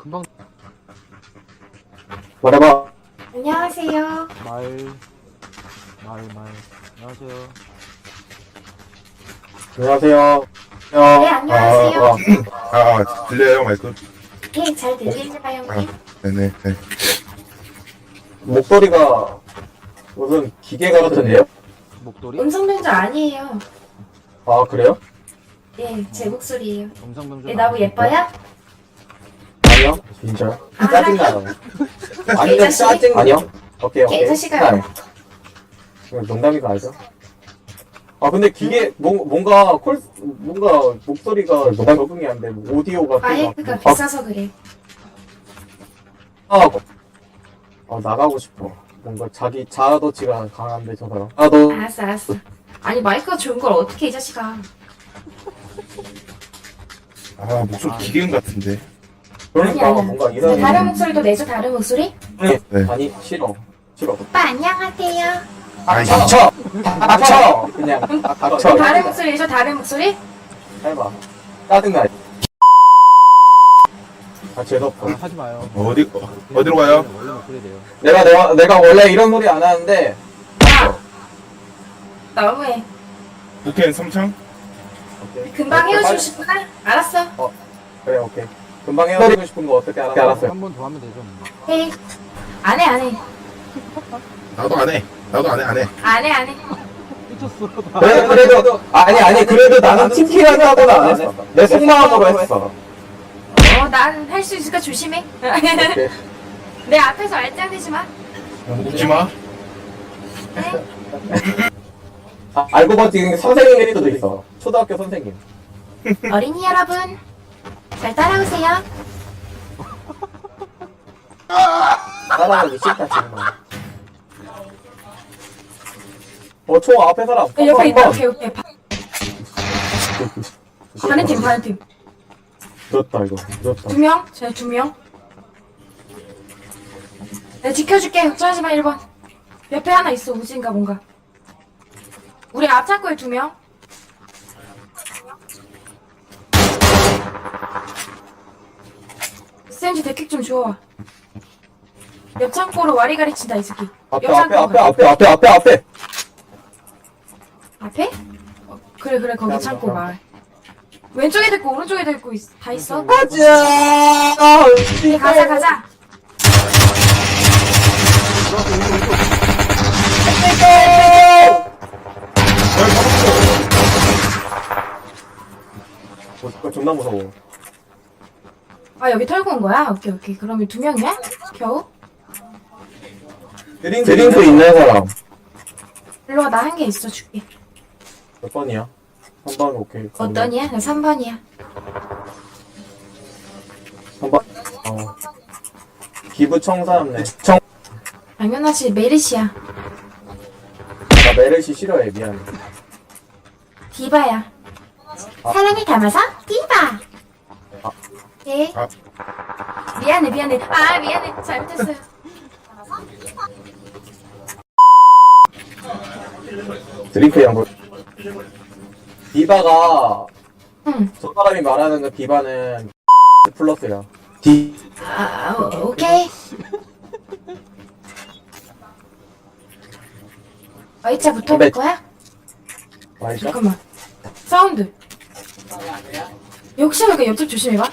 금방 말해봐. 안녕하세요. 말, 말, 말. 안녕하세요. 안녕하세요. 네, 안녕하세요. 아, 아, 아, 아, 들려요, 마이크? 예, 잘 들리나요, 아? 네네, 네. 목소리가 무슨 기계 같은데요? 목도리? 음성 변조 아니에요. 아, 그래요? 예, 제 목소리예요. 음성 변조. 예, 나보 예뻐요? 아니요. 진짜. 아, 짜증나요. 아니요, 개자식? 짜증. 아니요. 오케이, 오케이. 개자식아. 네. 이거 농담이가 아니죠? 아, 근데 기계, 뭔, 뭔가 콜, 뭔가 목소리가 너무 적응이 안 돼. 오디오가. 마이크가 아, 비싸서 그래. 아, 아, 나가고 싶어. 뭔가 자기 자아도취가 강한데, 저 사람. 아, 너. 알았어, 알았어. 아니, 마이크가 좋은 걸 어떻게 이 자식아. 아, 목소리 기계음 같은데. 그러니까 아니. 뭔가 네, 이상해. 다른 목소리도 내줘, 다른 목소리? 네. 네. 아니, 싫어. 싫어. 오빠, 안녕하세요. 아이, 닥쳐! 닥쳐! 그냥, 아, 닥쳐. 다른 목소리 내줘, 다른 목소리? 해봐. 짜증나. 아, 재수없어. 아, 하지 마요. 어디, 어, 어디로 가요? 원래 목소리 돼요. 내가, 내가, 내가 원래 이런 소리 안 하는데, 야! 너무해. 삼창? 오케이. 금방 헤어지고 싶구나? 알았어. 그래, 오케이. 금방 헤어지고 싶은 거 어떻게 알아? 알았어요. 한 번 더 하면 되죠. 뭐. 헤이. 안 해, 안 해. 나도 안 해. 나도 안 해, 안 해. 안 해, 안 해. 삐쳤어. 그래, 그래도, 아니, 아니, 그래도 나는 팀키라고는 안 했어. 내 속마음으로 했어. 어, 난 할 수 있으니까 조심해. 오케이. 내 앞에서 알짱대지 마. 웃지 마. 네? 아, 알고 봤더니 선생님일 수도 있어. 초등학교 선생님. 어린이 여러분, 잘 따라오세요. 따라가기 싫다, 정말. 어, 총 앞에 사람. 어, 옆에 있다. 한 번. 오케이, 오케이. 바, 반응 팀, 반응 팀. 늦었다, 이거. 늦었다. 두 명? 저두 명? 내가 지켜줄게. 걱정하지 마, 1번. 옆에 하나 있어, 우진가 뭔가. 우리 앞 창고에 두 명. SMG 데킥 좀 주워와. 옆 창고로 와리가리 친다, 이 새끼. 앞에, 옆 앞에, 창고. 앞에, 앞에, 앞에, 앞에, 앞에. 앞에? 어, 그래, 그래, 거기 창고. 말. 왼쪽에도 있고, 오른쪽에도 있고, 있- 다 있어. 가자! 가자, 가자. 존나 무서워. 아, 여기 털고 온 거야? 오케이, 오케이. 그러면 두 명이야? 겨우? 드링크, 드링크 있는 사람. 일로 와, 나 한 개 있어, 줄게. 몇 번이야? 한 번, 오케이. 어떠냐? 나 3번이야. 한 번. 어. 기부청사함네. 청, 당연하지, 메르시야. 나 메르시 싫어해, 미안해. 디바야. 사랑을 담아서 디바! 아. 예. 아. 미안해, 미안해. 아, 미안해. 잘못했어요. 드링크 양보. 디바가, 응. 저 사람이 말하는 그 디바는 플러스야. 디, 아, 오- 오케이. Y자 붙어볼 네. 거야? 맞아? 잠깐만. 사운드. 역시 그 옆집 조심해봐.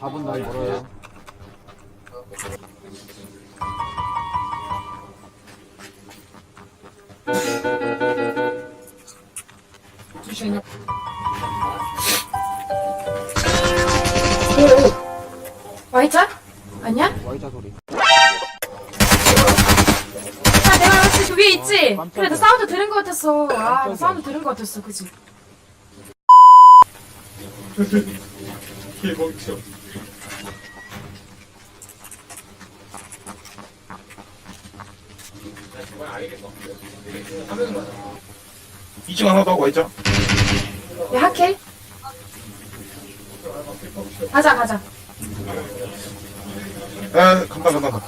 4분 날 멀어요. Y자? 아니야? Y자 소리. 그. 그래, 나 사운드 들은 거 같았어. 아, 나. 사운드 들은 거 같았어, 그지? 개멍청. 이층 하나 더 하고 있죠? 야, 하켈? 가자, 가자. 에, 간다, 간다, 간다.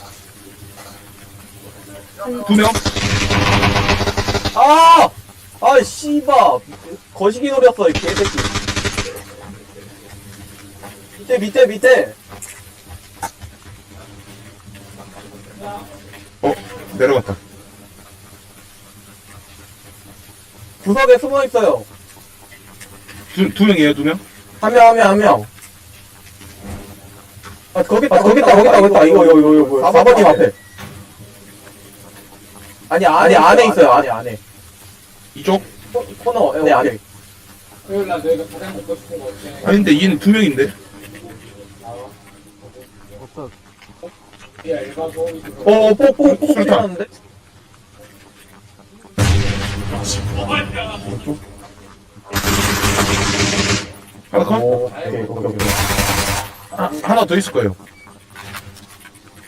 두 명? 아! 아, 씨바! 거시기 노렸어, 이 개새끼. 밑에 밑에 밑에. 어? 내려갔다. 구석에 숨어 있어요. 두, 두 명이에요 두 명? 한 명 한 명 한 명. 아 거기 있다 거기 있다 거기 있다 거기 있다. 이거 이거 이거 이거 4번님 앞에 아니 안에 안에 있어요 안에 안에. 이쪽? 코- 코너 네 안에. 아니 근데 얘는 두 명인데. 없어. 어 뽀뽀뽀 술탄. 나는데? 하나 컷? 오 오케이 오케이 오케이. 하, 하나 더 있을 거예요.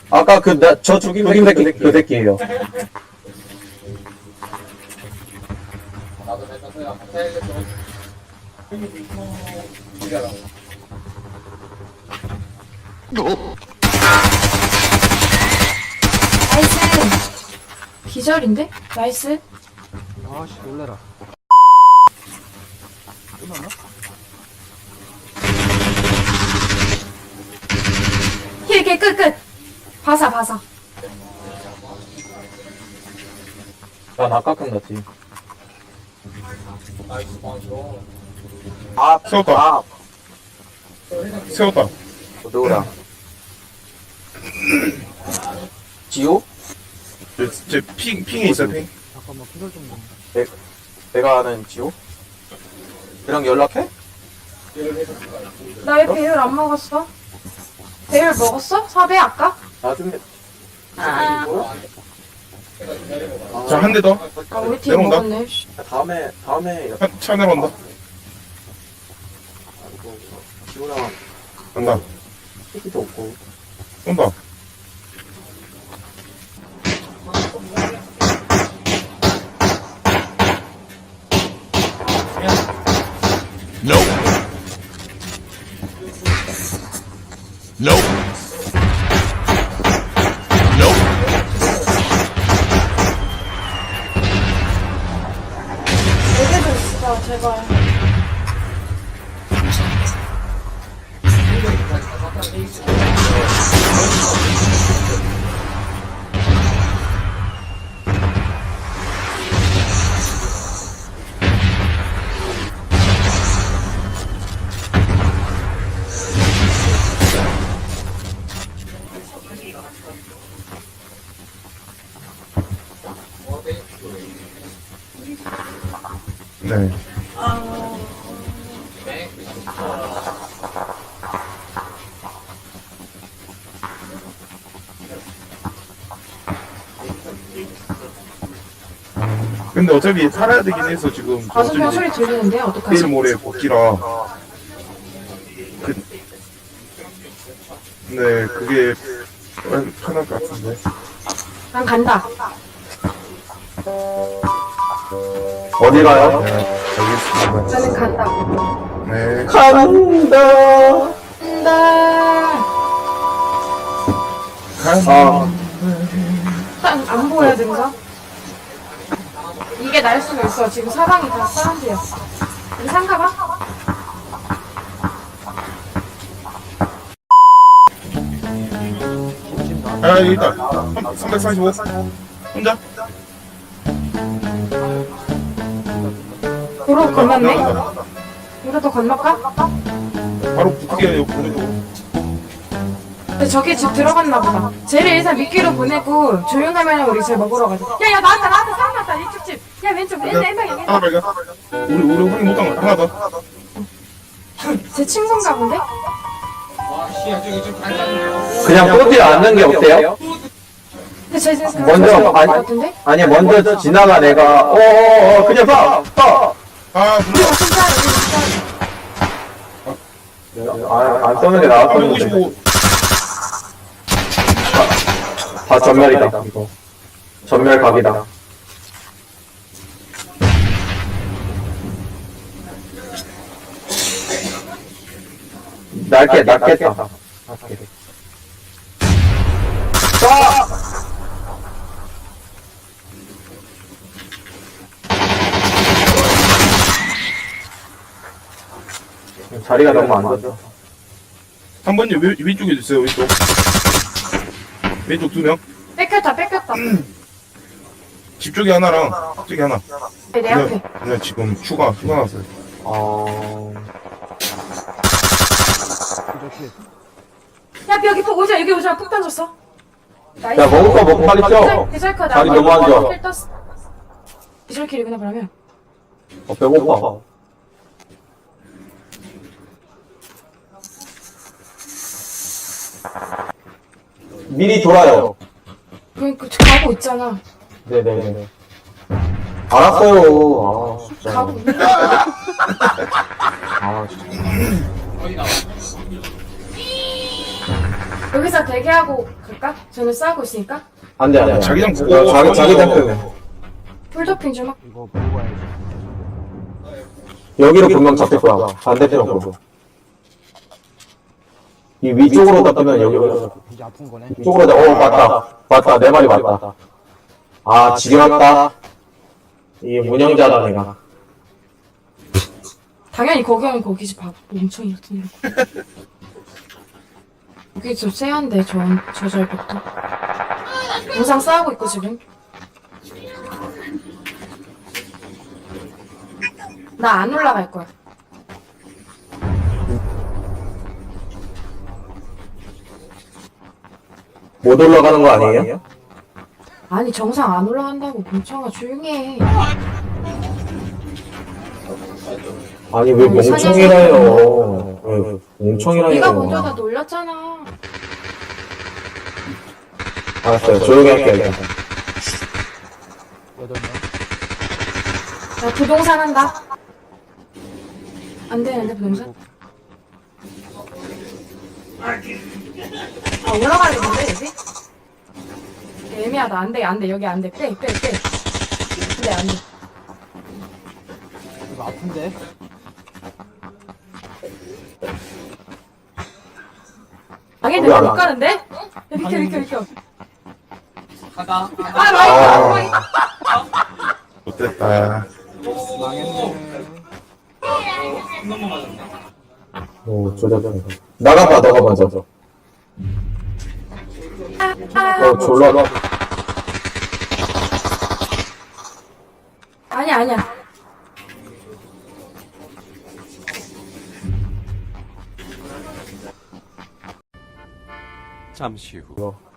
아까 그저 죽인 죽인 새끼 그 새끼예요 나이스. 기절인데? 나이스. 아씨 놀래라. 끝났나? 힐게 끝끝. 바사 바사. 난 아까 끝났지 아 세웠다 아, 세웠다 누구야 지호? 제, 제 핑, 핑에 있어요 핑 잠깐만 피설 좀. 좀. 내가 아는 지호? 걔랑 연락해? 나왜 배율 안 먹었어? 배율 먹었어? 사배 아까? 나중에 아, 자 한 대 더. 아 우리 팀 내려온다. 먹었네. 다음에 다음에 차 내려온다. 지호랑 간다. 얘기도 없고. 온다. 얘네 네. 근데 어차피 살아야 되긴 해서 지금 가슴 편 저쪽이 소리 들리는데 어떡하지? 내일 모레 복귀라. 그, 네 그게 편할 것 같은데. 난 간다. 어디 가요? 네 알겠습니다 나는 간다. 네 간다 간다. 아 딱안 보여 등서. 이게 날 수가 있어. 지금 사방이 다 사람들이야. 우리 상가 봐. 아 여기 있다 345 혼자? 도로 건넜네. 나간다. 우리도 건널까? 바로 붙게 오른쪽으로 근데 저기 집 들어갔나 보다. 쟤를 일단 미끼로 보내고 조용하면 우리 쟤 먹으러 가자. 야, 야, 나왔다, 나왔다, 사람 나왔다. 이쪽 집. 야, 왼쪽, 왼쪽, 왼쪽, 하나. 발견 우리 우리 확인 못한 거 하나 더제 친구인가 본데? 그냥 꼬지 않는 게 어때요? 근데 쟤 지금 먼저, 아니- 것 같은데? 아니 먼저 지나가 내가 어어어 그냥 봐! 봐! 아 진짜. 아, 안 써는 게 나았었는데 155 다 전멸이다. 이거 전멸 각이다. 날개 낫겠다. 낫 자리가 너무 안 좋다. 3번님 왼, 왼쪽에 있어요 왼쪽. 왼쪽 두명. 뺏겼다 뺏겼다. 집 쪽에 하나랑 저기 하나. 내 앞에. 그냥 지금 추가 추가 나왔어요. 아 이렇게. 야 여기 푹 오자. 여기 오자. 푹 던졌어. 야, 먹을 거 먹고 빨리 뛰어. 디절커 나 자리 너무 안 좋아. 힐 떴어 디절킬이구나 그러면. 어, 배고파 미리 돌아요. 그러니까 가고 있잖아. 네네네. 알았어요. 아 진짜. 가고 있는데 아 진짜. 여기서 대기하고 갈까? 저는 싸우고 있으니까? 안 돼 안 돼. 자기장 보고 자기 자기장 때문에 풀도핑 좀 가야지. 여기로 분명 잡힐 거야. 반대편 보고 이 위쪽으로 잡히면 여기로 이제 아픈 거네. 위쪽으로 잡- 어 맞다. 맞다. 내 말이 맞다. 아 지겨웠다. 이게 문영자다 내가. 당연히 거기 하면 거기지 봐 멍청이 같은 거 여기 좀 쎄한데 저, 저 절벽도. 영상 싸우고 있고 지금. 나 안 올라갈 거야 못 올라가는 거 아니에요? 아니 정상 안 올라간다고 멍청아 조용히 해. 아니 왜 멍청이라요? 왜 멍청이라요? 네가 먼저 다 놀렸잖아. 알았어요. 조용히 할게요 여덟 명. 나 부동산 한다. 안 되는데 부동산? 아 올라가려는데 여기? 애매하다. 안 돼 안 돼. 여기 안 돼. 빼 빼빼. 안돼 안돼. 이거 아픈데? 당연히 내가 못안 가는데? 야 비켜 비켜 비켜. 가가 아 많이 가 못됐다. 망했네. 오 조잡해 나가봐 너가 먼저 어 졸라. 아니야 아니야. 잠시 후. 이거